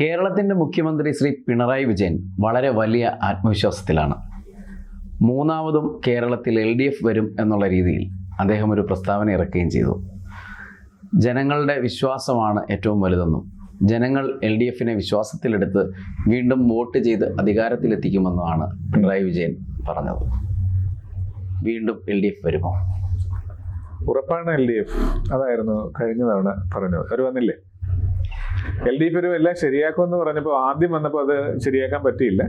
കേരളത്തിന്റെ മുഖ്യമന്ത്രി ശ്രീ പിണറായി വിജയൻ വളരെ വലിയ ആത്മവിശ്വാസത്തിലാണ്. മൂന്നാമതും കേരളത്തിൽ എൽ ഡി എഫ് വരും എന്നുള്ള രീതിയിൽ അദ്ദേഹം ഒരു പ്രസ്താവന ഇറക്കുകയും ചെയ്തു. ജനങ്ങളുടെ വിശ്വാസമാണ് ഏറ്റവും വലുതെന്നും ജനങ്ങൾ എൽ ഡി എഫിനെ വിശ്വാസത്തിലെടുത്ത് വീണ്ടും വോട്ട് ചെയ്ത് അധികാരത്തിലെത്തിക്കുമെന്നുമാണ് പിണറായി വിജയൻ പറഞ്ഞത്. വീണ്ടും എൽ ഡി എഫ് വരുമോ? ഉറപ്പാണ് എൽ ഡി എഫ്. അതായിരുന്നു കഴിഞ്ഞ തവണ പറഞ്ഞത്. അവർ വന്നില്ലേ? എൽ ഡി എഫ് എല്ലാം ശരിയാക്കുമെന്ന് പറഞ്ഞപ്പോൾ ആദ്യം വന്നപ്പോൾ അത് ശരിയാക്കാൻ പറ്റിയില്ല.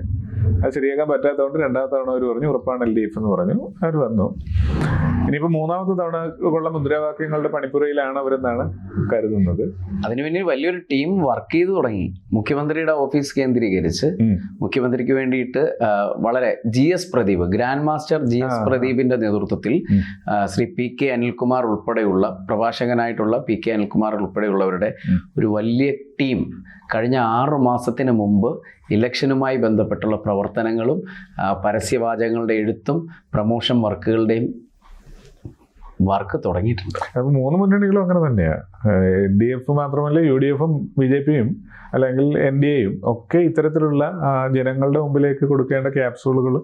അത് ശരിയാക്കാൻ പറ്റാത്തതുകൊണ്ട് രണ്ടാമത്തെ തവണ അവർ പറഞ്ഞു ഉറപ്പാണ് എൽ ഡി എഫ് എന്ന് പറഞ്ഞു. അവർ വന്നു. ഇനിയിപ്പോൾ മൂന്നാമത്തെ തവണ ഉള്ള മുദ്രാവാക്യങ്ങളുടെ പണിപ്പുരയിലാണ് അവരെന്നാണ് കരുതുന്നത്. അതിനു പിന്നെ വലിയൊരു ടീം വർക്ക് ചെയ്തു തുടങ്ങി. മുഖ്യമന്ത്രിയുടെ ഓഫീസ് കേന്ദ്രീകരിച്ച് മുഖ്യമന്ത്രിക്ക് വേണ്ടിയിട്ട് വളരെ G S Pradeep grand master G S പ്രദീപിന്റെ നേതൃത്വത്തിൽ ശ്രീ പി കെ അനിൽകുമാർ ഉൾപ്പെടെയുള്ള പ്രഭാഷകനായിട്ടുള്ള പി കെ അനിൽകുമാർ ഉൾപ്പെടെയുള്ളവരുടെ ഒരു വലിയ ടീം കഴിഞ്ഞ ആറു മാസത്തിന് മുമ്പ് ഇലക്ഷനുമായി ബന്ധപ്പെട്ടുള്ള പ്രവർത്തനങ്ങളും പരസ്യവാചകങ്ങളുടെ എഴുത്തും പ്രമോഷൻ വർക്കുകളുടെയും വർക്ക് തുടങ്ങിയിട്ടുണ്ട്. അപ്പോൾ മൂന്ന് മുന്നണികളും അങ്ങനെ തന്നെയാണ് എൻ ഡി എഫ് മാത്രമല്ല യു ഡി എഫും ബി ജെ പിയും അല്ലെങ്കിൽ എൻ ഡി എയും ഒക്കെ ഇത്തരത്തിലുള്ള ജനങ്ങളുടെ മുമ്പിലേക്ക് കൊടുക്കേണ്ട ക്യാപ്സൂളുകൾ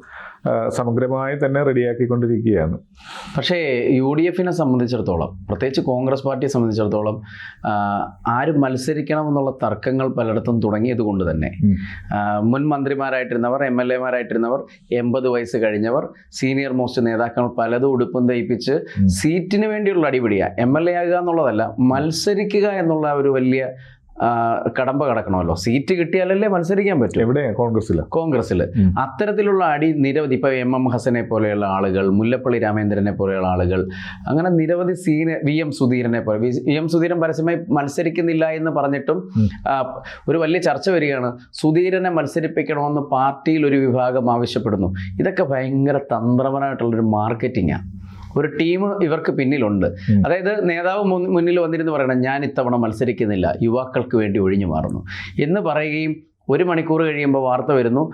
സമഗ്രമായി തന്നെ റെഡിയാക്കിക്കൊണ്ടിരിക്കുകയാണ്. പക്ഷേ യു ഡി എഫിനെ സംബന്ധിച്ചിടത്തോളം പ്രത്യേകിച്ച് കോൺഗ്രസ് പാർട്ടിയെ സംബന്ധിച്ചിടത്തോളം ആരും മത്സരിക്കണം എന്നുള്ള തർക്കങ്ങൾ പലയിടത്തും തുടങ്ങിയത് കൊണ്ട് തന്നെ മുൻ മന്ത്രിമാരായിട്ടിരുന്നവർ എം എൽ എമാരായിട്ടിരുന്നവർ എൺപത് വയസ്സ് കഴിഞ്ഞവർ സീനിയർ മോസ്റ്റ് നേതാക്കൾ പലതും ഉടുപ്പും തയ്പ്പിച്ച്. സീറ്റിന് വേണ്ടിയുള്ള അടിപിടിയാ. എം എൽ എ ആകുക എന്നുള്ളതല്ല മത്സരിക്കുക എന്നുള്ള ഒരു വലിയ കടമ്പ കടക്കണമല്ലോ. സീറ്റ് കിട്ടിയാലല്ലേ മത്സരിക്കാൻ പറ്റും. എവിടെ കോൺഗ്രസ്സിൽ കോൺഗ്രസ്സിൽ അത്തരത്തിലുള്ള അടി നിരവധി ഇപ്പോൾ എം എം ഹസനെ പോലെയുള്ള ആളുകൾ മുല്ലപ്പള്ളി രാമേന്ദ്രനെ പോലെയുള്ള ആളുകൾ അങ്ങനെ നിരവധി സീന വി എം സുധീരനെ പോലെ വി വി എം സുധീരൻ പരസ്യമായി മത്സരിക്കുന്നില്ല എന്ന് പറഞ്ഞിട്ടും ഒരു വലിയ ചർച്ച വരികയാണ്. സുധീരനെ മത്സരിപ്പിക്കണമെന്ന് പാർട്ടിയിൽ ഒരു വിഭാഗം ആവശ്യപ്പെടുന്നു. ഇതൊക്കെ ഭയങ്കര തന്ത്രപരമായിട്ടുള്ളൊരു മാർക്കറ്റിങ്ങാണ് ഒരു ടീം ഇവർക്ക് പിന്നിലുണ്ട്. അതായത് നേതാവ് മുന്നിൽ വന്നിരുന്ന് പറയണം ഞാൻ ഇത്തവണ മത്സരിക്കുന്നില്ല യുവാക്കൾക്ക് വേണ്ടി ഒഴിഞ്ഞു മാറുന്നു. എന്ന് പറയുകയും ഒരു മണിക്കൂർ കഴിയുമ്പോൾ വാർത്ത വരുന്നു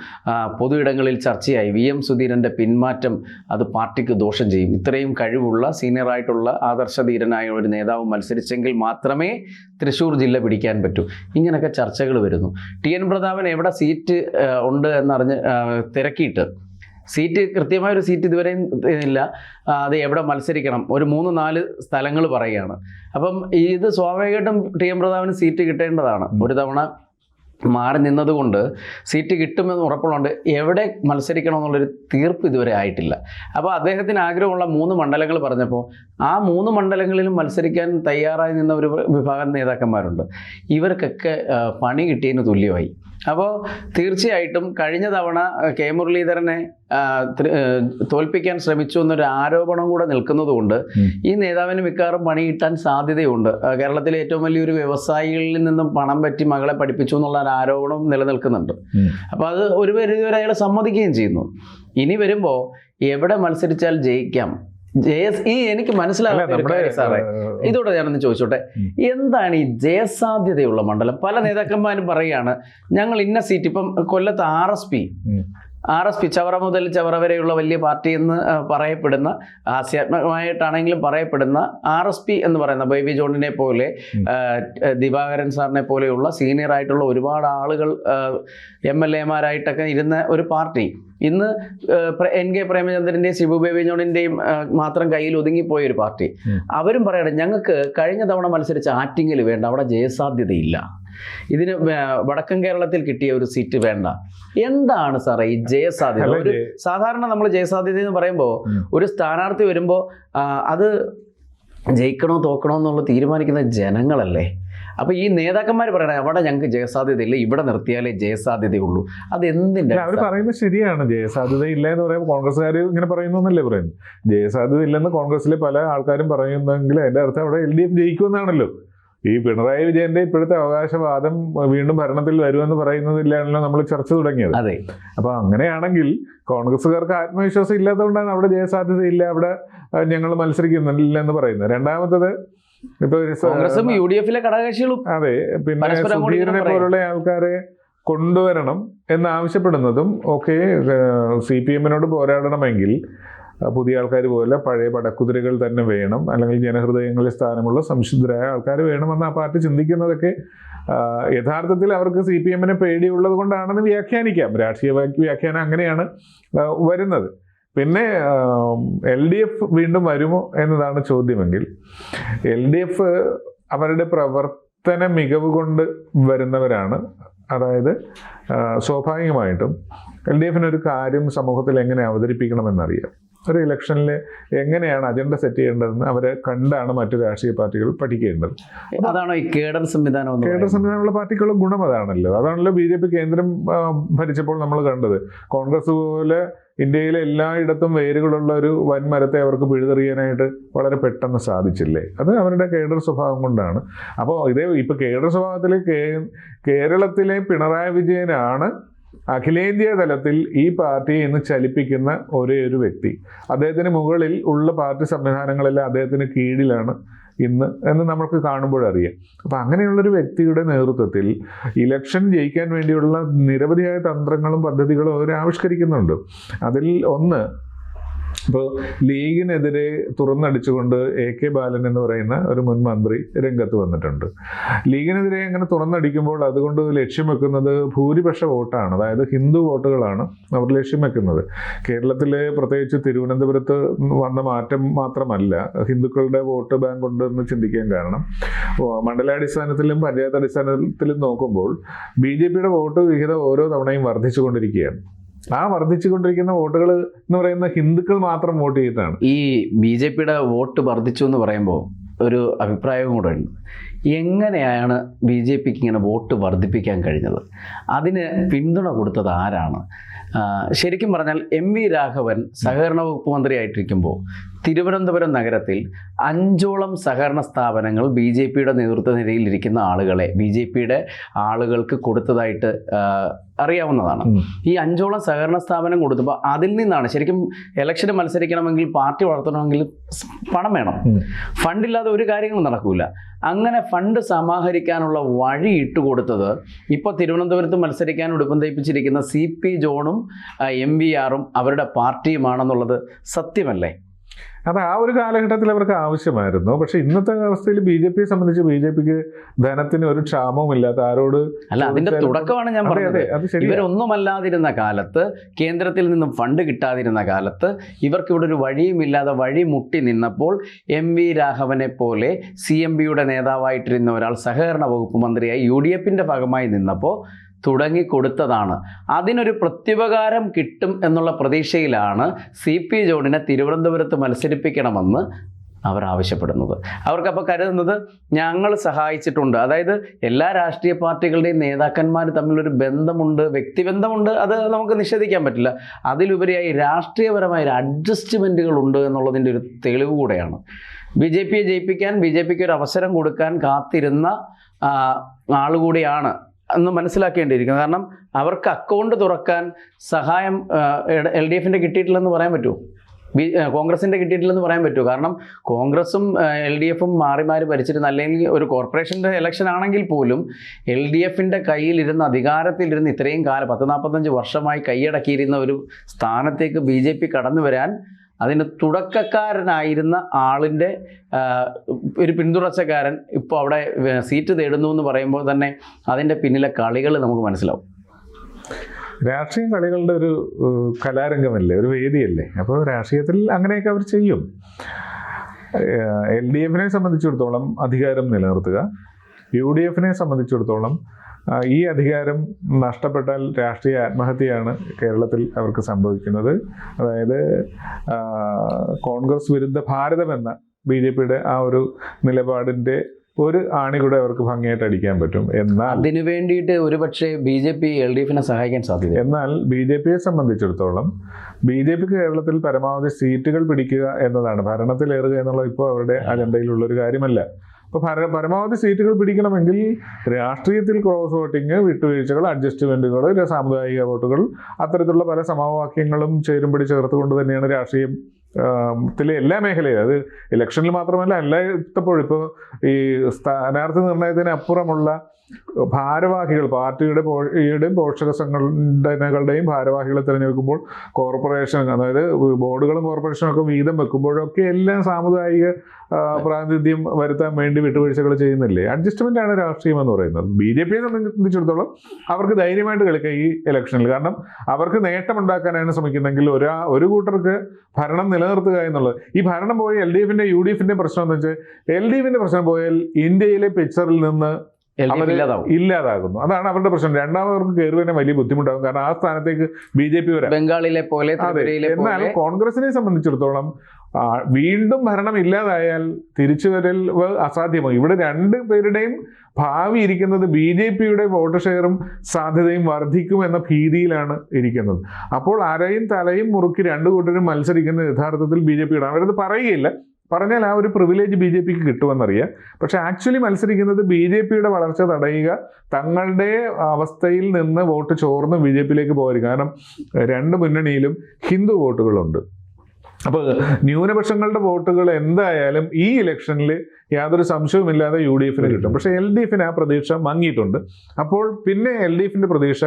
പൊതു ഇടങ്ങളിൽ ചർച്ചയായി. വി. എം. സുധീരന്റെ പിന്മാറ്റം അത് പാർട്ടിക്ക് ദോഷം ചെയ്യും. ഇത്രയും കഴിവുള്ള സീനിയറായിട്ടുള്ള ആദർശധീരനായ ഒരു നേതാവ് മത്സരിച്ചെങ്കിൽ മാത്രമേ തൃശ്ശൂർ ജില്ല പിടിക്കാൻ പറ്റൂ. ഇങ്ങനെയൊക്കെ ചർച്ചകൾ വരുന്നു. ടി. എൻ. പ്രതാപൻ എവിടെ സീറ്റ് ഉണ്ട് എന്നറിഞ്ഞ് തിരക്കിയിട്ട് സീറ്റ് കൃത്യമായ ഒരു സീറ്റ് ഇതുവരെയും ഇല്ല. അത് എവിടെ മത്സരിക്കണം? ഒരു മൂന്ന് നാല് സ്ഥലങ്ങൾ പറയുകയാണ്. അപ്പം ഇത് സ്വാഭാവികമായിട്ടും ടി എം പ്രതാപിന് സീറ്റ് കിട്ടേണ്ടതാണ്. ഒരു തവണ മാറി നിന്നതുകൊണ്ട് സീറ്റ് കിട്ടുമെന്ന് ഉറപ്പുള്ളതുകൊണ്ട് എവിടെ മത്സരിക്കണം എന്നുള്ളൊരു തീർപ്പ് ഇതുവരെ ആയിട്ടില്ല. അപ്പോൾ അദ്ദേഹത്തിന് ആഗ്രഹമുള്ള മൂന്ന് മണ്ഡലങ്ങൾ പറഞ്ഞപ്പോൾ ആ മൂന്ന് മണ്ഡലങ്ങളിലും മത്സരിക്കാൻ തയ്യാറായി നിന്ന ഒരു വിഭാഗം നേതാക്കന്മാരുണ്ട്. ഇവർക്കൊക്കെ പണി കിട്ടിയതിന് തുല്യമായി. അപ്പോൾ തീർച്ചയായിട്ടും കഴിഞ്ഞ തവണ കെ. മുരളീധരനെ തോൽപ്പിക്കാൻ ശ്രമിച്ചു എന്നൊരു ആരോപണം കൂടെ നിൽക്കുന്നതുകൊണ്ട് ഈ നേതാവിന് മിക്കവാറും പണി കിട്ടാൻ സാധ്യതയുണ്ട്. കേരളത്തിലെ ഏറ്റവും വലിയൊരു വ്യവസായികളിൽ നിന്നും പണം പറ്റി മകളെ പഠിപ്പിച്ചു എന്നുള്ള ഒരു ആരോപണം നിലനിൽക്കുന്നുണ്ട്. അപ്പോൾ അത് ഒരു പരിധി വരെ അയാൾ സമ്മതിക്കുകയും ചെയ്യുന്നു. ഇനി വരുമ്പോൾ എവിടെ മത്സരിച്ചാൽ ജയിക്കാം? ഈ എനിക്ക് മനസ്സിലാകട്ടെ മനസ്സിലാകാത്ത ഇതോടെ ഞാനൊന്ന് ചോദിച്ചോട്ടെ. എന്താണ് ഈ ജയസാധ്യതയുള്ള മണ്ഡലം? പല നേതാക്കന്മാരും പറയുകയാണ് ഞങ്ങൾ ഇന്ന സീറ്റ് ഇപ്പം കൊല്ലത്ത് R S P. R S P Chavara മുതൽ ചവറ വരെയുള്ള വലിയ പാർട്ടി എന്ന് പറയപ്പെടുന്ന ഹാസ്യാത്മകമായിട്ടാണെങ്കിലും പറയപ്പെടുന്ന ആർ എസ് പി എന്ന് പറയുന്ന ബേബി ജോണിനെ പോലെ ദിവാകരൻ സാറിനെ പോലെയുള്ള സീനിയർ ആയിട്ടുള്ള ഒരുപാട് ആളുകൾ എം എൽ എമാരായിട്ടൊക്കെ ഇരുന്ന ഒരു പാർട്ടി. ഇന്ന് എൻ കെ പ്രേമചന്ദ്രന്റെയും ശിബു ബേബി ജോണിന്റെയും മാത്രം കയ്യിൽ ഒതുങ്ങിപ്പോയ ഒരു പാർട്ടി. അവരും പറയണം ഞങ്ങൾക്ക് കഴിഞ്ഞ തവണ മത്സരിച്ച ആറ്റിങ്ങിൽ വേണ്ട അവിടെ ജയസാധ്യതയില്ല. ഇതിന് വടക്കൻ കേരളത്തിൽ കിട്ടിയ ഒരു സീറ്റ് വേണ്ട. എന്താണ് സാറേ ഈ ജയസാധ്യത? ഒരു സാധാരണ നമ്മൾ ജയസാധ്യത എന്ന് പറയുമ്പോൾ ഒരു സ്ഥാനാർത്ഥി വരുമ്പോൾ അത് ജയിക്കണോ തോക്കണോ എന്നുള്ള തീരുമാനിക്കുന്ന ജനങ്ങളല്ലേ? അപ്പൊ ഈ നേതാക്കന്മാർ പറയണേ അവിടെ ഞങ്ങൾക്ക് ജയസാധ്യതയില്ല ഇവിടെ നിർത്തിയാലേ ജയസാധ്യതയുള്ളൂ. അത് എന്തിന്റെ അവർ പറയുന്നത് ശരിയാണ്. ജയസാധ്യത ഇല്ല എന്ന് പറയുമ്പോൾ കോൺഗ്രസ്സുകാർ ഇങ്ങനെ പറയുന്നല്ലേ പറയുന്നത്? ജയസാധ്യത ഇല്ലെന്ന് കോൺഗ്രസ്സിലെ പല ആൾക്കാരും പറയുന്നെങ്കിൽ അതിന്റെ അർത്ഥം അവിടെ എൽ ഡി എഫ് ജയിക്കുമെന്നാണല്ലോ. ഈ പിണറായി വിജയന്റെ ഇപ്പോഴത്തെ അവകാശവാദം വീണ്ടും ഭരണത്തിൽ വരുമെന്ന് പറയുന്നതില്ലാണല്ലോ നമ്മൾ ചർച്ച തുടങ്ങിയത്. അതെ. അപ്പൊ അങ്ങനെയാണെങ്കിൽ കോൺഗ്രസ്സുകാർക്ക് ആത്മവിശ്വാസം ഇല്ലാത്തതുകൊണ്ടാണ് അവിടെ ജയസാധ്യത ഇല്ല അവിടെ ഞങ്ങൾ മത്സരിക്കുന്നില്ല എന്ന് പറയുന്നത്. രണ്ടാമത്തത് കോൺഗ്രസും യു ഡി എഫിലെ ഘടകകക്ഷികളും അതെ പിന്നെ സുധീരനെ പോലുള്ള ആൾക്കാരെ കൊണ്ടുവരണം എന്നാവശ്യപ്പെടുന്നതും ഒക്കെ സി പി എമ്മിനോട് പോരാടണമെങ്കിൽ പുതിയ ആൾക്കാർ പോലെ പഴയ പടക്കുതിരകൾ തന്നെ വേണം അല്ലെങ്കിൽ ജനഹൃദയങ്ങളിൽ സ്ഥാനമുള്ള സംശുദ്ധരായ ആൾക്കാർ വേണമെന്ന് ആ പാർട്ടി ചിന്തിക്കുന്നതൊക്കെ യഥാർത്ഥത്തിൽ അവർക്ക് സി പി എമ്മിനെ പേടിയുള്ളത് കൊണ്ടാണെന്ന് വ്യാഖ്യാനിക്കാം. രാഷ്ട്രീയ വ്യാഖ്യാനം അങ്ങനെയാണ് വരുന്നത്. പിന്നെ എൽ ഡി എഫ് വീണ്ടും വരുമോ എന്നതാണ് ചോദ്യമെങ്കിൽ എൽ ഡി എഫ് അവരുടെ പ്രവർത്തന മികവ് കൊണ്ട് വരുന്നവരാണ്. അതായത് സ്വാഭാവികമായിട്ടും എൽ ഡി എഫിന് ഒരു കാര്യം സമൂഹത്തിൽ എങ്ങനെ അവതരിപ്പിക്കണമെന്നറിയാം. ഒരു ഇലക്ഷനിൽ എങ്ങനെയാണ് അജണ്ട സെറ്റ് ചെയ്യേണ്ടതെന്ന് അവരെ കണ്ടാണ് മറ്റു രാഷ്ട്രീയ പാർട്ടികൾ പഠിക്കേണ്ടത്. അതാണോ ഈ കേഡർ സംവിധാനം കേഡർ? സംവിധാനമുള്ള പാർട്ടികളുടെ ഗുണം അതാണല്ലോ. അതാണല്ലോ ബി ജെ പി കേന്ദ്രം ഭരിച്ചപ്പോൾ നമ്മൾ കണ്ടത്. കോൺഗ്രസ് പോലെ ഇന്ത്യയിലെ എല്ലായിടത്തും വേരുകളുള്ള ഒരു വൻമരത്തെ അവർക്ക് പിഴുതെറിയാനായിട്ട് വളരെ പെട്ടെന്ന് സാധിച്ചില്ലേ? അത് അവരുടെ കേഡർ സ്വഭാവം കൊണ്ടാണ്. അപ്പോൾ ഇതേ ഇപ്പോൾ കേഡർ സ്വഭാവത്തിൽ കേരളത്തിലെ പിണറായി വിജയനാണ് അഖിലേന്ത്യാ തലത്തിൽ ഈ പാർട്ടിയെ ഇന്ന് ചലിപ്പിക്കുന്ന ഒരേ ഒരു വ്യക്തി. അദ്ദേഹത്തിന് മുകളിൽ ഉള്ള പാർട്ടി സംവിധാനങ്ങളെല്ലാം അദ്ദേഹത്തിന് കീഴിലാണ് ഇന്ന് എന്ന് നമുക്ക് കാണുമ്പോഴറിയാം അപ്പം അങ്ങനെയുള്ളൊരു വ്യക്തിയുടെ നേതൃത്വത്തിൽ ഇലക്ഷൻ ജയിക്കാൻ വേണ്ടിയുള്ള നിരവധിയായ തന്ത്രങ്ങളും പദ്ധതികളും അവർ ആവിഷ്കരിക്കുന്നുണ്ട്. അതിൽ ഒന്ന് ഇപ്പോൾ ലീഗിനെതിരെ തുറന്നടിച്ചുകൊണ്ട് എ കെ ബാലൻ എന്ന് പറയുന്ന ഒരു മുൻ മന്ത്രി രംഗത്ത് വന്നിട്ടുണ്ട്. ലീഗിനെതിരെ അങ്ങനെ തുറന്നടിക്കുമ്പോൾ അതുകൊണ്ട് ലക്ഷ്യം വെക്കുന്നത് ഭൂരിപക്ഷ വോട്ടാണ്. അതായത് ഹിന്ദു വോട്ടുകളാണ് അവർ ലക്ഷ്യം വെക്കുന്നത്. കേരളത്തിലെ പ്രത്യേകിച്ച് തിരുവനന്തപുരത്ത് വന്ന മാറ്റം മാത്രമല്ല ഹിന്ദുക്കളുടെ വോട്ട് ബാങ്ക് ഉണ്ടെന്ന് ചിന്തിക്കാൻ കാരണം മണ്ഡലാടിസ്ഥാനത്തിലും പഞ്ചായത്ത് അടിസ്ഥാനത്തിലും നോക്കുമ്പോൾ ബി ജെ പിയുടെ വോട്ട് വിഹിതം ഓരോ തവണയും വർദ്ധിച്ചുകൊണ്ടിരിക്കുകയാണ്. ആ വർദ്ധിച്ചുകൊണ്ടിരിക്കുന്ന വോട്ടുകൾ എന്ന് പറയുന്ന ഹിന്ദുക്കൾ മാത്രം വോട്ട് ചെയ്തിട്ടാണ്. ഈ ബി ജെ പിയുടെ വോട്ട് വർദ്ധിച്ചു എന്ന് പറയുമ്പോൾ ഒരു അഭിപ്രായവും കൂടെ ഉണ്ട്. എങ്ങനെയാണ് ബി ജെ പിക്ക് ഇങ്ങനെ വോട്ട് വർദ്ധിപ്പിക്കാൻ കഴിഞ്ഞത്? അതിന് പിന്തുണ കൊടുത്തത് ആരാണ്? ശരിക്കും പറഞ്ഞാൽ എം വി രാഘവൻ സഹകരണ വകുപ്പ് മന്ത്രിയായിട്ടിരിക്കുമ്പോൾ തിരുവനന്തപുരം നഗരത്തിൽ അഞ്ചോളം സഹകരണ സ്ഥാപനങ്ങൾ ബി ജെ പിയുടെ നേതൃത്വ നിരയിലിരിക്കുന്ന ആളുകളെ ബി ജെ പിയുടെ ആളുകൾക്ക് കൊടുത്തതായിട്ട് അറിയാവുന്നതാണ്. ഈ അഞ്ചോളം സഹകരണ സ്ഥാപനം കൊടുത്തപ്പോൾ അതിൽ നിന്നാണ് ശരിക്കും ഇലക്ഷന് മത്സരിക്കണമെങ്കിൽ പാർട്ടി വളർത്തണമെങ്കിൽ പണം വേണം. ഫണ്ടില്ലാതെ ഒരു കാര്യങ്ങളും നടക്കൂല. അങ്ങനെ ഫണ്ട് സമാഹരിക്കാനുള്ള വഴി ഇട്ടുകൊടുത്തത് ഇപ്പോൾ തിരുവനന്തപുരത്ത് മത്സരിക്കാൻ ഉടുപ്പം തയ്പ്പിച്ചിരിക്കുന്ന സി പി ജോണും എം വി ആറും അവരുടെ പാർട്ടിയുമാണെന്നുള്ളത് സത്യമല്ലേ? അത് ആ ഒരു കാലഘട്ടത്തിൽ അവർക്ക് ആവശ്യമായിരുന്നു. പക്ഷെ ഇന്നത്തെ അവസ്ഥയിൽ ബി ജെ പിയെ സംബന്ധിച്ച് ബി ജെ പിക്ക് ധനത്തിന് ഒരു ക്ഷാമവും ഇല്ലാത്ത ആരോട് അല്ല അതിന്റെ തുടക്കമാണ് ഞാൻ പറയുന്നത് പറഞ്ഞത്. ഇവരൊന്നുമല്ലാതിരുന്ന കാലത്ത് കേന്ദ്രത്തിൽ നിന്നും ഫണ്ട് കിട്ടാതിരുന്ന കാലത്ത് ഇവർക്ക് ഇവിടെ ഒരു വഴിയുമില്ലാതെ വഴി മുട്ടി നിന്നപ്പോൾ എം വി രാഘവനെ പോലെ സി എം ബിയുടെ നേതാവായിട്ടിരുന്ന ഒരാൾ സഹകരണ വകുപ്പ് മന്ത്രിയായി യു ഡി എഫിന്റെ ഭാഗമായി നിന്നപ്പോൾ തുടങ്ങിക്കൊടുത്തതാണ്. അതിനൊരു പ്രത്യുപകാരം കിട്ടും എന്നുള്ള പ്രതീക്ഷയിലാണ് സി പി ജോണിനെ തിരുവനന്തപുരത്ത് മത്സരിപ്പിക്കണമെന്ന് അവർ ആവശ്യപ്പെടുന്നത്. അവർക്കപ്പോൾ കരുതുന്നത് ഞങ്ങൾ സഹായിച്ചിട്ടുണ്ട്. അതായത് എല്ലാ രാഷ്ട്രീയ പാർട്ടികളുടെയും നേതാക്കന്മാർ തമ്മിലൊരു ബന്ധമുണ്ട് വ്യക്തിബന്ധമുണ്ട് അത് നമുക്ക് നിഷേധിക്കാൻ പറ്റില്ല. അതിലുപരിയായി രാഷ്ട്രീയപരമായ ഒരു അഡ്ജസ്റ്റ്മെന്റുകൾ ഉണ്ട് എന്നുള്ളതിന്റെ ഒരു തെളിവ് കൂടെയാണ്. ബി ജെ പിയെ ജയിപ്പിക്കാൻ ബി ജെ പിക്ക് ഒരു അവസരം കൊടുക്കാൻ കാത്തിരുന്ന ആളുകൂടിയാണ് എന്ന് മനസ്സിലാക്കേണ്ടിയിരിക്കുന്നത് കാരണം അവർക്ക് അക്കൗണ്ട് തുറക്കാൻ സഹായം എൽ ഡി എഫിന്റെ കിട്ടിയിട്ടില്ലെന്ന് പറയാൻ പറ്റുമോ ബി കോൺഗ്രസിന്റെ കിട്ടിയിട്ടില്ലെന്ന് പറയാൻ പറ്റുമോ കാരണം കോൺഗ്രസും എൽ ഡി എഫും മാറി മാറി ഭരിച്ചിരുന്ന അല്ലെങ്കിൽ ഒരു കോർപ്പറേഷന്റെ ഇലക്ഷൻ ആണെങ്കിൽ പോലും എൽ ഡി എഫിന്റെ കയ്യിലിരുന്ന് അധികാരത്തിലിരുന്ന് ഇത്രയും കാലം പത്ത് നാൽപ്പത്തഞ്ച് വർഷമായി കൈയടക്കിയിരുന്ന ഒരു സ്ഥാനത്തേക്ക് ബി ജെ പി കടന്നു വരാൻ അതിന് തുടക്കക്കാരനായിരുന്ന ആളിന്റെ ഒരു പിന്തുടർച്ചക്കാരൻ ഇപ്പോൾ അവിടെ സീറ്റ് തേടുന്നു എന്ന് പറയുമ്പോൾ തന്നെ അതിന്റെ പിന്നിലെ കളികൾ നമുക്ക് മനസ്സിലാവും. രാഷ്ട്രീയ കളികളുടെ ഒരു കലാരംഗമല്ലേ ഒരു വേദിയല്ലേ? അപ്പോൾ രാഷ്ട്രീയത്തിൽ അങ്ങനെയൊക്കെ അവർ ചെയ്യും. എൽ ഡി എഫിനെ സംബന്ധിച്ചിടത്തോളം അധികാരം നിലനിർത്തുക യു ഡി എഫിനെ സംബന്ധിച്ചിടത്തോളം ഈ അധികാരം നഷ്ടപ്പെട്ടാൽ രാഷ്ട്രീയ ആത്മഹത്യയാണ് കേരളത്തിൽ അവർക്ക് സംഭവിക്കുന്നത്. അതായത് കോൺഗ്രസ് വിരുദ്ധ ഭാരതമെന്ന ബി ജെ പിയുടെ ആ ഒരു നിലപാടിന്റെ ഒരു ആണി കൂടെ അവർക്ക് ഭംഗിയായിട്ട് അടിക്കാൻ പറ്റും. എന്നാൽ അതിനു വേണ്ടിയിട്ട് ഒരുപക്ഷെ B J P L D എഫിനെ സഹായിക്കാൻ സാധ്യത. എന്നാൽ ബി ജെ പിയെ സംബന്ധിച്ചിടത്തോളം ബി ജെ പിക്ക് കേരളത്തിൽ പരമാവധി സീറ്റുകൾ പിടിക്കുക എന്നതാണ് ഭരണത്തിലേറുക എന്നുള്ളത് ഇപ്പോൾ അവരുടെ അജണ്ടയിലുള്ള ഒരു കാര്യമല്ല. അപ്പോൾ പരമാവധി സീറ്റുകൾ പിടിക്കണമെങ്കിൽ രാഷ്ട്രീയത്തിൽ ക്രോസ് വോട്ടിങ് വിട്ടുവീഴ്ചകൾ അഡ്ജസ്റ്റ്മെന്റുകൾ സാമുദായിക വോട്ടുകൾ അത്തരത്തിലുള്ള പല സമവാക്യങ്ങളും ചേരുംപടി ചേർത്തുകൊണ്ട് തന്നെയാണ് രാഷ്ട്രീയം ത്തിലെ എല്ലാ മേഖലയിലും. അത് ഇലക്ഷനിൽ മാത്രമല്ല എല്ലായിടത്തോഴും ഇപ്പോൾ ഈ സ്ഥാനാർത്ഥി നിർണയത്തിന് അപ്പുറമുള്ള ഭാരവാഹികൾ പാർട്ടിയുടെ പോയുടെയും പോഷക സംഘടനകളുടെയും ഭാരവാഹികളെ തിരഞ്ഞെടുക്കുമ്പോൾ കോർപ്പറേഷൻ അതായത് ബോർഡുകളും കോർപ്പറേഷനും ഒക്കെ വീതം വെക്കുമ്പോഴൊക്കെ എല്ലാം സാമുദായിക പ്രാതിനിധ്യം വരുത്താൻ വേണ്ടി വിട്ടുവീഴ്ചകൾ ചെയ്യുന്നില്ലേ? അഡ്ജസ്റ്റ്മെന്റ് ആണ് രാഷ്ട്രീയം എന്ന് പറയുന്നത്. ബി ജെ പിയെ സംബന്ധിച്ചിടത്തോളം അവർക്ക് ധൈര്യമായിട്ട് കളിക്കാം ഈ ഇലക്ഷനിൽ കാരണം അവർക്ക് നേട്ടമുണ്ടാക്കാനാണ് ശ്രമിക്കുന്നതെങ്കിൽ ഒരാ ഒരു കൂട്ടർക്ക് ഭരണം നിലനിർത്തുക എന്നുള്ളത്. ഈ ഭരണം പോയ എൽ ഡി എഫിന്റെ യു ഡി എഫിന്റെ പ്രശ്നം എന്ന് വെച്ചാൽ എൽ ഡി എഫിന്റെ പ്രശ്നം പോയാൽ ഇന്ത്യയിലെ പിക്ചറിൽ നിന്ന് ഇല്ലാതാകുന്നു. അതാണ് അവരുടെ പ്രശ്നം. രണ്ടാമവർക്ക് കയറി വലിയ ബുദ്ധിമുട്ടാകും. കാരണം ആ സ്ഥാനത്തേക്ക് ബി ജെ പി വരാം ബംഗാളിലെ പോലെ എന്നാൽ കോൺഗ്രസിനെ സംബന്ധിച്ചിടത്തോളം വീണ്ടും ഭരണം ഇല്ലാതായാൽ തിരിച്ചു വരൽ അസാധ്യമാകും. ഇവിടെ രണ്ട് പേരുടെയും ഭാവി ഇരിക്കുന്നത് ബി ജെ പിയുടെ വോട്ട് ഷെയറും സാധ്യതയും വർദ്ധിക്കും എന്ന ഭീതിയിലാണ് ഇരിക്കുന്നത്. അപ്പോൾ അരയും തലയും മുറുക്കി രണ്ടു കൂട്ടരും മത്സരിക്കുന്നത് യഥാർത്ഥത്തിൽ ബി ജെ പിയുടെ. അവരത് പറയുകയില്ല. പറഞ്ഞാൽ ആ ഒരു പ്രിവിലേജ് ബി ജെ പിക്ക് കിട്ടുമെന്നറിയാം. പക്ഷെ ആക്ച്വലി മത്സരിക്കുന്നത് ബി ജെ പിയുടെ വളർച്ച തടയുക തങ്ങളുടെ അവസ്ഥയിൽ നിന്ന് വോട്ട് ചോർന്ന് ബി ജെ പിയിലേക്ക് പോകരുത് കാരണം രണ്ട് മുന്നണിയിലും ഹിന്ദു വോട്ടുകളുണ്ട്. അപ്പോൾ ന്യൂനപക്ഷങ്ങളുടെ വോട്ടുകൾ എന്തായാലും ഈ ഇലക്ഷനിൽ യാതൊരു സംശയവുമില്ലാതെ യു ഡി എഫിന് കിട്ടും. പക്ഷേ എൽ ഡി എഫിന് ആ പ്രതീക്ഷ മങ്ങിയിട്ടുണ്ട്. അപ്പോൾ പിന്നെ എൽ ഡി എഫിന്റെ പ്രതീക്ഷ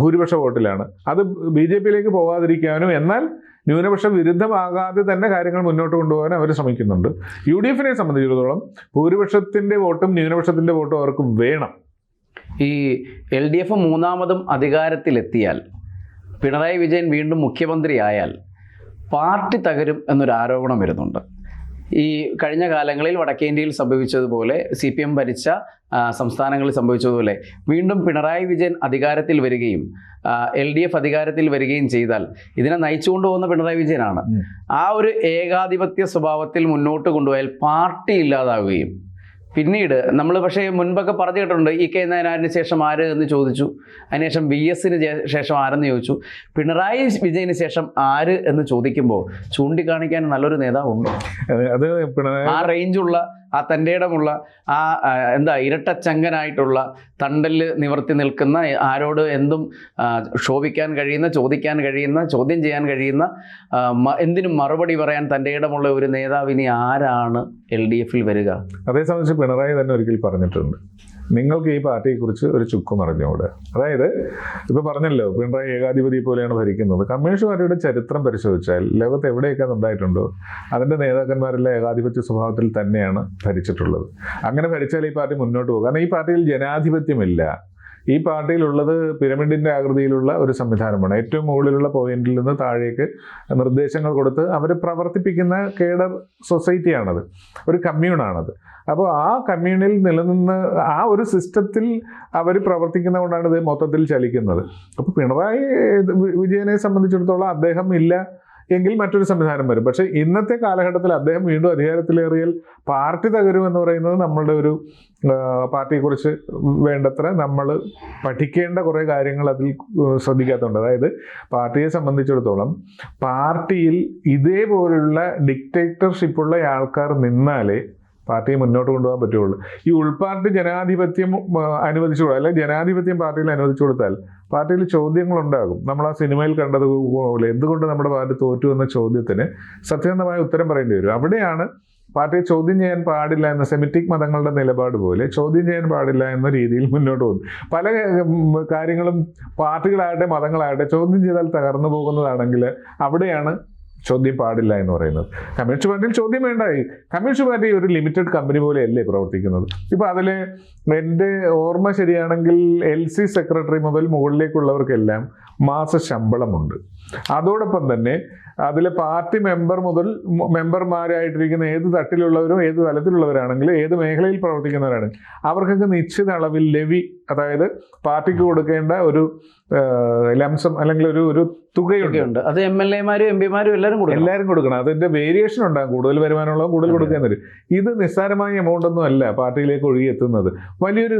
ഭൂരിപക്ഷ വോട്ടിലാണ്. അത് ബി ജെ പിയിലേക്ക് പോകാതിരിക്കാനും എന്നാൽ ന്യൂനപക്ഷ വിരുദ്ധമാകാതെ തന്നെ കാര്യങ്ങൾ മുന്നോട്ട് കൊണ്ടുപോകാൻ അവർ ശ്രമിക്കുന്നുണ്ട്. യു ഡി എഫിനെ സംബന്ധിച്ചിടത്തോളം ഭൂരിപക്ഷത്തിന്റെ വോട്ടും ന്യൂനപക്ഷത്തിന്റെ വോട്ടും അവർക്ക് വേണം. ഈ എൽ ഡി എഫ് മൂന്നാമതും അധികാരത്തിലെത്തിയാൽ പിണറായി വിജയൻ വീണ്ടും മുഖ്യമന്ത്രിയായാൽ പാർട്ടി തകരും എന്നൊരു ആരോപണം വരുന്നുണ്ട്. ഈ കഴിഞ്ഞ കാലങ്ങളിൽ വടക്കേ ഇന്ത്യയിൽ സംഭവിച്ചതുപോലെ സി പി എം ഭരിച്ച സംസ്ഥാനങ്ങളിൽ സംഭവിച്ചതുപോലെ വീണ്ടും പിണറായി വിജയൻ അധികാരത്തിൽ വരികയും എൽ ഡി എഫ് അധികാരത്തിൽ വരികയും ചെയ്താൽ ഇതിനെ നയിച്ചുകൊണ്ട് പോകുന്ന പിണറായി വിജയനാണ്. ആ ഒരു ഏകാധിപത്യ സ്വഭാവത്തിൽ മുന്നോട്ട് കൊണ്ടുപോയാൽ പാർട്ടി ഇല്ലാതാവുകയും പിന്നീട് നമ്മൾ പക്ഷേ മുൻപൊക്കെ പറഞ്ഞു കേട്ടിട്ടുണ്ട് ഇ കെ നായനാരിന് ശേഷം ആര്? എന്ന് ചോദിച്ചു. അതിനുശേഷം വി എസിന് ശേഷം ആരെന്ന് ചോദിച്ചു. പിണറായി വിജയന് ശേഷം ആര് എന്ന് ചോദിക്കുമ്പോൾ ചൂണ്ടിക്കാണിക്കാൻ നല്ലൊരു നേതാവുണ്ടോ. അത് ആ റേഞ്ചുള്ള ആ തന്റെ ഇടമുള്ള ആ എന്താ ഇരട്ടച്ചങ്കനായിട്ടുള്ള തണ്ടൽ നിവർത്തി നിൽക്കുന്ന ആരോട് എന്തും ക്ഷോഭിക്കാൻ കഴിയുന്ന ചോദിക്കാൻ കഴിയുന്ന ചോദ്യം ചെയ്യാൻ കഴിയുന്ന എന്തിനും മറുപടി പറയാൻ തന്റെ ഇടമുള്ള ഒരു നേതാവിനി ആരാണ് എൽ ഡി എഫിൽ വരിക? അതേ സംബന്ധിച്ച് പിണറായി തന്നെ ഒരിക്കൽ പറഞ്ഞിട്ടുണ്ട്. നിങ്ങൾക്ക് ഈ പാർട്ടിയെക്കുറിച്ച് ഒരു ചുക്കും അറിഞ്ഞുകൂടെ അതായത് ഇപ്പൊ പറഞ്ഞല്ലോ പിണറായി ഏകാധിപതി പോലെയാണ് ഭരിക്കുന്നത്. കമ്മ്യൂണിസ്റ്റ് പാർട്ടിയുടെ ചരിത്രം പരിശോധിച്ചാൽ ലോകത്ത് എവിടെയൊക്കെ ഉണ്ടായിട്ടുണ്ടോ അതിന്റെ നേതാക്കന്മാരെല്ലാം ഏകാധിപത്യ സ്വഭാവത്തിൽ തന്നെയാണ് ഭരിച്ചിട്ടുള്ളത്. അങ്ങനെ ഭരിച്ചാൽ ഈ പാർട്ടി മുന്നോട്ട് പോകും. കാരണം ഈ പാർട്ടിയിൽ ജനാധിപത്യമില്ല. ഈ പാർട്ടിയിലുള്ളത് പിരമിഡിന്റെ ആകൃതിയിലുള്ള ഒരു സംവിധാനമാണ്. ഏറ്റവും മുകളിലുള്ള പോയിന്റിൽ നിന്ന് താഴേക്ക് നിർദ്ദേശങ്ങൾ കൊടുത്ത് അവർ പ്രവർത്തിപ്പിക്കുന്ന കേഡർ സൊസൈറ്റിയാണത്. ഒരു കമ്മ്യൂണാണത്. അപ്പോൾ ആ കമ്മ്യൂണിൽ നിലനിന്ന് ആ ഒരു സിസ്റ്റത്തിൽ അവർ പ്രവർത്തിക്കുന്നതുകൊണ്ടാണ് ഇത് മൊത്തത്തിൽ ചലിക്കുന്നത്. അപ്പോൾ പിണറായി വിജയനെ സംബന്ധിച്ചിടത്തോളം അദ്ദേഹം ഇല്ല. എങ്കിൽ മറ്റൊരു സംവിധാനം വരും. പക്ഷേ ഇന്നത്തെ കാലഘട്ടത്തിൽ അദ്ദേഹം വീണ്ടും അധികാരത്തിലേറിയാൽ പാർട്ടി തകരുമെന്ന് പറയുന്നത് നമ്മളുടെ ഒരു പാർട്ടിയെ പാർട്ടിയെക്കുറിച്ച് വേണ്ടത്ര നമ്മൾ പഠിക്കേണ്ട കുറേ കാര്യങ്ങൾ അതിൽ ശ്രദ്ധിക്കാത്തതുണ്ട്. അതായത് പാർട്ടിയെ സംബന്ധിച്ചിടത്തോളം പാർട്ടിയിൽ ഇതേപോലുള്ള ഡിക്റ്റേറ്റർഷിപ്പുള്ള ആൾക്കാർ നിന്നാലേ പാർട്ടിയെ മുന്നോട്ട് കൊണ്ടുപോകാൻ പറ്റുള്ളൂ. ഈ ഉൾപാർട്ടി ജനാധിപത്യം അനുവദിച്ചു കൊടുത്താൽ അല്ലെങ്കിൽ ജനാധിപത്യം പാർട്ടിയിൽ അനുവദിച്ചു കൊടുത്താൽ പാർട്ടിയിൽ ചോദ്യങ്ങളുണ്ടാകും. നമ്മൾ ആ സിനിമയിൽ കണ്ടത് കണ്ടതുപോലെ എന്തുകൊണ്ട് നമ്മുടെ പാർട്ടി തോറ്റു എന്ന ചോദ്യത്തിന് സത്യസന്ധമായ ഉത്തരം പറയേണ്ടി വരും. അവിടെയാണ് പാർട്ടിയെ ചോദ്യം ചെയ്യാൻ പാടില്ല എന്ന സെമിറ്റിക് മതങ്ങളുടെ നിലപാട് പോലെ ചോദ്യം ചെയ്യാൻ പാടില്ല എന്ന രീതിയിൽ മുന്നോട്ട് പോകുന്നു. പല കാര്യങ്ങളും പാർട്ടികളാകട്ടെ മതങ്ങളാകട്ടെ ചോദ്യം ചെയ്താൽ തകർന്നു പോകുന്നതാണെങ്കിൽ അവിടെയാണ് ചോദ്യം പാടില്ല എന്ന് പറയുന്നത്. കമ്മ്യൂണിസ്റ്റ് പാർട്ടിയിൽ ചോദ്യം വേണ്ടായി. കമ്മ്യൂണിസ്റ്റ് പാർട്ടി ഒരു ലിമിറ്റഡ് കമ്പനി പോലെയല്ലേ പ്രവർത്തിക്കുന്നത്? ഇപ്പൊ അതിൽ എന്റെ ഓർമ്മ ശരിയാണെങ്കിൽ എൽ സി സെക്രട്ടറി മുതൽ മുകളിലേക്കുള്ളവർക്കെല്ലാം മാസ ശമ്പളമുണ്ട്. അതോടൊപ്പം തന്നെ അതിലെ പാർട്ടി മെമ്പർ മുതൽ മെമ്പർമാരായിട്ടിരിക്കുന്ന ഏത് തട്ടിലുള്ളവരും ഏത് തലത്തിലുള്ളവരാണെങ്കിലും ഏത് മേഖലയിൽ പ്രവർത്തിക്കുന്നവരാണെങ്കിലും അവർക്കൊക്കെ നിശ്ചിത അളവിൽ ലെവി അതായത് പാർട്ടിക്ക് കൊടുക്കേണ്ട ഒരു ലംസം അല്ലെങ്കിൽ ഒരു ഒരു തുകയുണ്ട്. അത് എം എൽ എമാരും എം പിമാരും എല്ലാവരും കൊടുക്കണം. എല്ലാവരും കൊടുക്കണം. അതിന്റെ വേരിയേഷൻ ഉണ്ടാകും. കൂടുതൽ വരുമാനമുള്ള കൂടുതൽ. കൊടുക്കാൻ തരും ഇത് നിസ്സാരമായ എമൗണ്ട് ഒന്നും അല്ല പാർട്ടിയിലേക്ക് ഒഴുകി എത്തുന്നത്. വലിയൊരു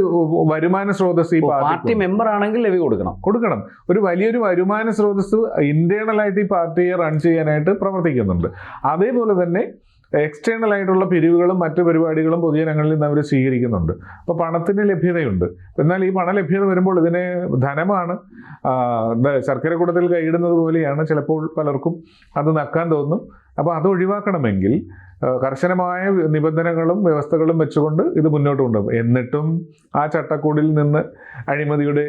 വരുമാന സ്രോതസ് ഈ പാർട്ടി മെമ്പർ ആണെങ്കിൽ ലവി കൊടുക്കണം. കൊടുക്കണം. ഒരു വലിയൊരു വരുമാന സ്രോതസ് ഇന്റേണൽ ആയിട്ട് ഈ പാർട്ടിയെ റൺ ചെയ്യാനായിട്ട് പ്രവർത്തിക്കുന്നുണ്ട്. അതേപോലെ തന്നെ എക്സ്റ്റേണൽ ആയിട്ടുള്ള പിരിവുകളും മറ്റു പരിപാടികളും പൊതുജനങ്ങളിൽ നിന്ന് അവർ സ്വീകരിക്കുന്നുണ്ട്. അപ്പോൾ പണത്തിന് ലഭ്യതയുണ്ട്. എന്നാൽ ഈ പണ ലഭ്യത വരുമ്പോൾ ഇതിനെ ധനമാണ്. ശർക്കര കൂടത്തിൽ കൈയിടുന്നത് പോലെയാണ് ചിലപ്പോൾ പലർക്കും അത് നക്കാൻ തോന്നും. അപ്പോൾ അത് ഒഴിവാക്കണമെങ്കിൽ കർശനമായ നിബന്ധനകളും വ്യവസ്ഥകളും വെച്ചുകൊണ്ട് ഇത് മുന്നോട്ട് കൊണ്ടുപോകും. എന്നിട്ടും ആ ചട്ടക്കൂടിൽ നിന്ന് അഴിമതിയുടെ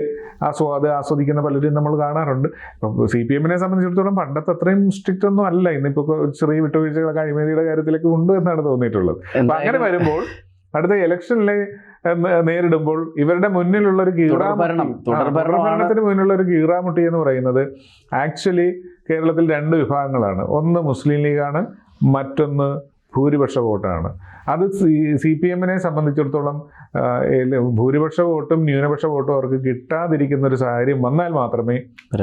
ആ സ്വാദ് ആസ്വദിക്കുന്ന പലരും നമ്മൾ കാണാറുണ്ട്. ഇപ്പം സി പി എമ്മിനെ സംബന്ധിച്ചിടത്തോളം പണ്ടത്തെ അത്രയും സ്ട്രിക്റ്റ് ഒന്നും അല്ല. ഇന്നിപ്പോൾ ചെറിയ വിട്ടുവീഴ്ചകളൊക്കെ അഴിമതിയുടെ കാര്യത്തിലേക്ക് ഉണ്ട് എന്നാണ് തോന്നിയിട്ടുള്ളത്. അപ്പം അങ്ങനെ വരുമ്പോൾ അടുത്ത ഇലക്ഷനിലെ നേരിടുമ്പോൾ ഇവരുടെ മുന്നിലുള്ള ഒരു കീറാമുട്ടി തുടർഭരണമാണ് ഭരണത്തിന് മുന്നിലുള്ള ഒരു കീറാമുട്ടി എന്ന് പറയുന്നത് ആക്ച്വലി കേരളത്തിൽ രണ്ട് വിഭാഗങ്ങളാണ്. ഒന്ന് മുസ്ലിം ലീഗാണ് മറ്റൊന്ന് ഭൂരിപക്ഷ വോട്ടാണ്. അത് സി സി പി എമ്മിനെ സംബന്ധിച്ചിടത്തോളം ഭൂരിപക്ഷ വോട്ടും ന്യൂനപക്ഷ വോട്ടും അവർക്ക് കിട്ടാതിരിക്കുന്ന ഒരു സാഹചര്യം വന്നാൽ മാത്രമേ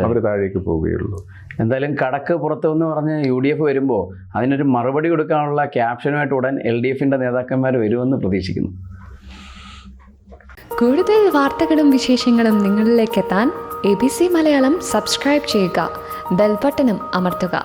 അവർ താഴേക്ക് പോവുകയുള്ളൂ. എന്തായാലും കടക്ക് പുറത്തു എന്ന് പറഞ്ഞ് യു ഡി എഫ് വരുമ്പോൾ അതിനൊരു മറുപടി കൊടുക്കാനുള്ള ക്യാപ്ഷനുമായിട്ട് ഉടൻ എൽ ഡി എഫിന്റെ നേതാക്കന്മാർ വരുമെന്ന് പ്രതീക്ഷിക്കുന്നു. കൂടുതൽ വാർത്തകളും വിശേഷങ്ങളും നിങ്ങളിലേക്ക് എത്താൻ A B C Malayalam subscribe ചെയ്യുക. ബെൽബട്ടനും അമർത്തുക